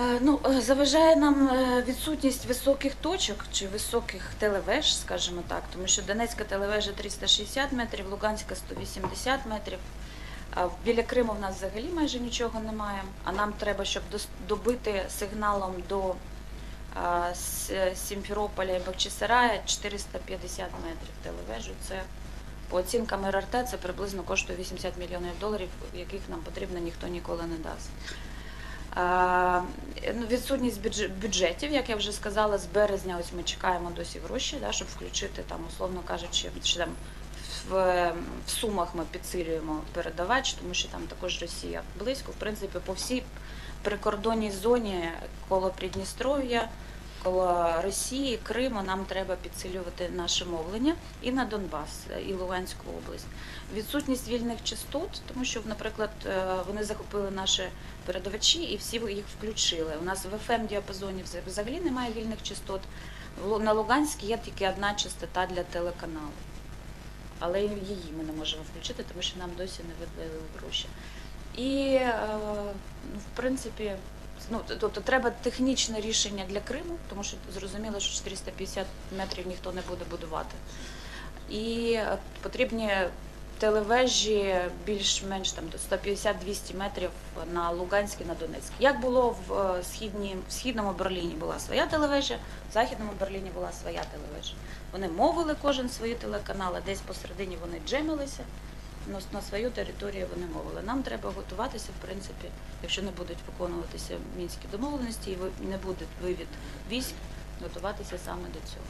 Е, Ну, е, заважає нам е, відсутність високих точок чи високих телевеж, скажімо так, тому що Донецька телевежа 360 метрів, Луганська 180 метрів. Біля Криму в нас взагалі майже нічого немає. А нам треба, щоб добити сигналом до Сімферополя і Бахчисарая 450 метрів телевежу. Це по оцінкам РРТ це приблизно коштує 80 мільйонів доларів, яких нам потрібно ніхто ніколи не дасть. Ну, Відсутність бюдж- бюджетів, як я вже сказала, з березня ось ми чекаємо досі гроші, да, щоб включити там, условно кажучи, чи там в, в сумах ми підсилюємо передавач, тому що там також Росія близько. В принципі, по всій прикордонній зоні коло Придністров'я, Росії, Криму нам треба підсилювати наше мовлення і на Донбас, і Луганську область. Відсутність вільних частот, тому що, наприклад, е, вони захопили наші передавачі і всі їх включили. У нас в fm діапазоні взагалі немає вільних частот. На Луганській є тільки одна частота для телеканалу. Але її ми не можемо включити, тому що нам досі не видали гроші. І, е, ну, в принципі, ну, тобто треба технічне рішення для Криму, тому що зрозуміло, що 450 метрів ніхто не буде будувати. І е, потрібні телевежі більш-менш там до 150-200 метрів на Луганській, на Донецькій. Як було в, е, східній, в східному Берліні була своя телевежа, в західному Берліні була своя телевежа. Вони мовили кожен свої телеканали, десь посередині вони джемилися. На свою територію вони мовили. Нам треба готуватися, в принципі, якщо не будуть виконуватися мінські домовленості і не буде вивід військ, готуватися саме до цього.